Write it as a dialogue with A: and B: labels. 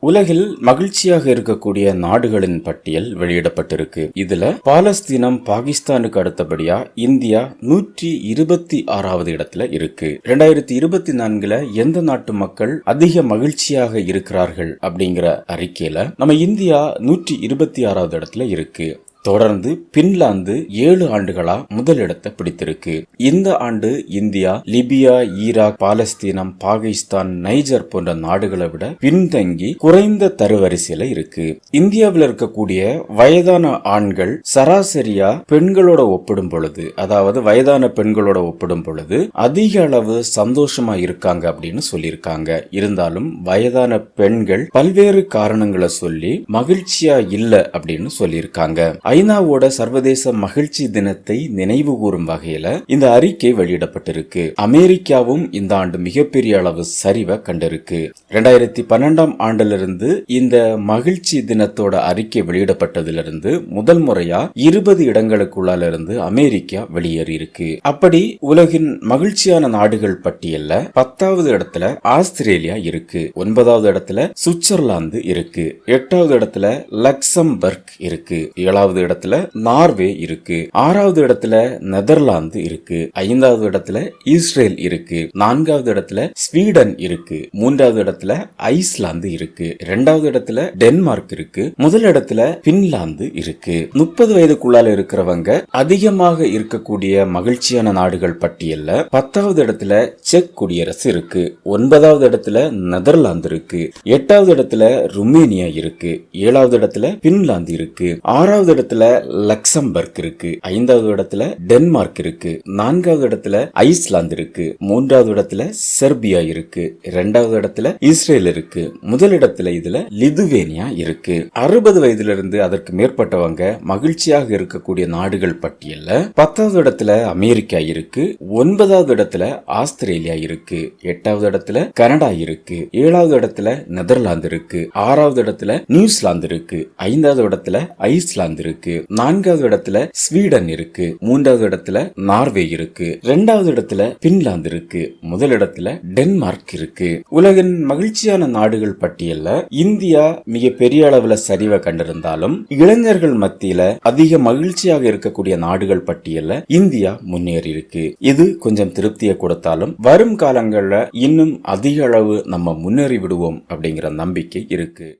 A: உலகில் மகிழ்ச்சியாக இருக்கக்கூடிய நாடுகளின் பட்டியல் வெளியிடப்பட்டிருக்கு. இதுல பாலஸ்தீனம் பாகிஸ்தானுக்கு அடுத்தபடியா இந்தியா நூற்றி இருபத்தி ஆறாவது இடத்துல இருக்கு. ரெண்டாயிரத்தி இருபத்தி நான்குல எந்த நாட்டு மக்கள் அதிக மகிழ்ச்சியாக இருக்கிறார்கள் அப்படிங்கிற அறிக்கையில நம்ம இந்தியா நூற்றி இருபத்தி ஆறாவது இடத்துல இருக்கு. தொடர்ந்து பின்லாந்து ஏழு ஆண்டுகளா முதலிடத்தை பிடித்திருக்கு. இந்த ஆண்டு இந்தியா லிபியா ஈராக் பாலஸ்தீனம் பாகிஸ்தான் நைஜர் போன்ற நாடுகளை விட பின்தங்கி குறைந்த தருவரிசையில இருக்கு. இந்தியாவில் இருக்கக்கூடிய வயதான ஆண்கள் சராசரியா பெண்களோட ஒப்பிடும் பொழுது அதாவது வயதான பெண்களோட ஒப்பிடும் பொழுது அதிக அளவு சந்தோஷமா இருக்காங்க அப்படின்னு சொல்லியிருக்காங்க. இருந்தாலும் வயதான பெண்கள் பல்வேறு காரணங்களை சொல்லி மகிழ்ச்சியா இல்ல அப்படின்னு சொல்லியிருக்காங்க. ஐநாவோட சர்வதேச மகிழ்ச்சி தினத்தை நினைவு கூறும் வகையில இந்த அறிக்கை வெளியிடப்பட்டிருக்கு. அமெரிக்காவும் இந்த ஆண்டு மிகப்பெரிய அளவு சரிவை கண்டிருக்கு. ரெண்டாயிரத்தி பன்னெண்டாம் ஆண்டிலிருந்து இந்த மகிழ்ச்சி தினத்தோட அறிக்கை வெளியிடப்பட்டதிலிருந்து முதல் முறையா இருபது இடங்களுக்குள்ளால இருந்து அமெரிக்கா வெளியேறி இருக்கு அப்படி உலகின் மகிழ்ச்சியான நாடுகள் பட்டியல்ல பத்தாவது இடத்துல ஆஸ்திரேலியா இருக்கு. ஒன்பதாவது இடத்துல சுவிட்சர்லாந்து இருக்கு. எட்டாவது இடத்துல லக்சம்பர்க் இருக்கு. ஏழாவது இடத்துல நார்வே இருக்கு. ஆறாவது இடத்துல நெதர்லாந்து இருக்கு. ஐந்தாவது இடத்துல இஸ்ரேல் இருக்கு. நான்காவது இடத்துல ஸ்வீடன் இருக்கு. மூன்றாவது இடத்துல ஐஸ்லாந்து இருக்கு. இரண்டாவது இடத்துல டென்மார்க் இருக்கு. முதல் இடத்துல பின்லாந்து இருக்கு. முப்பது வயதுக்குள்ளால இருக்கிறவங்க அதிகமாக இருக்கக்கூடிய மகிழ்ச்சியான நாடுகள் பட்டியல்ல பத்தாவது இடத்துல செக் குடியரசு இருக்கு. ஒன்பதாவது இடத்துல நெதர்லாந்து இருக்கு. எட்டாவது இடத்துல ருமேனியா இருக்கு. ஏழாவது இடத்துல பின்லாந்து இருக்கு. ஆறாவது இடத்துல லக்சம்பர்க் இருக்கு ஐந்தாவது இடத்துல டென்மார்க் இருக்கு நான்காவது இடத்துல ஐஸ்லாந்து இருக்கு மூன்றாவது இடத்துல செர்பியா இருக்கு இரண்டாவது இடத்துல இஸ்ரேல் இருக்கு முதல் இடத்துல இதுல லிதுவேனியா இருக்கு. அறுபது வயதுல இருந்து அதற்கு மேற்பட்டவங்க மகிழ்ச்சியாக இருக்கக்கூடிய நாடுகள் பட்டியல்ல. பத்தாவது இடத்துல அமெரிக்கா இருக்கு ஒன்பதாவது இடத்துல ஆஸ்திரேலியா இருக்கு எட்டாவது இடத்துல கனடா இருக்கு ஏழாவது இடத்துல நெதர்லாந்து இருக்கு ஆறாவது இடத்துல நியூசிலாந்து இருக்கு ஐந்தாவது இடத்துல ஐஸ்லாந்து இருக்கு. இருக்கு. நான்காவது இடத்துல ஸ்வீடன் இருக்கு. மூன்றாவது இடத்துல நார்வே இருக்கு. ரெண்டாவது இடத்துல பின்லாந்து இருக்கு. முதல் இடத்துல டென்மார்க் இருக்கு. உலகின் மகிழ்ச்சியான நாடுகள் பட்டியல்ல இந்தியா மிக பெரிய அளவுல சரிவை கண்டிருந்தாலும் இளைஞர்கள் மத்தியில அதிக மகிழ்ச்சியாக இருக்கக்கூடிய நாடுகள் பட்டியல்ல இந்தியா முன்னேறி இருக்கு. இது கொஞ்சம் திருப்தியை கொடுத்தாலும் வரும் காலங்கள்ல இன்னும் அதிக அளவு நம்ம முன்னேறி விடுவோம் அப்படிங்கிற நம்பிக்கை இருக்கு.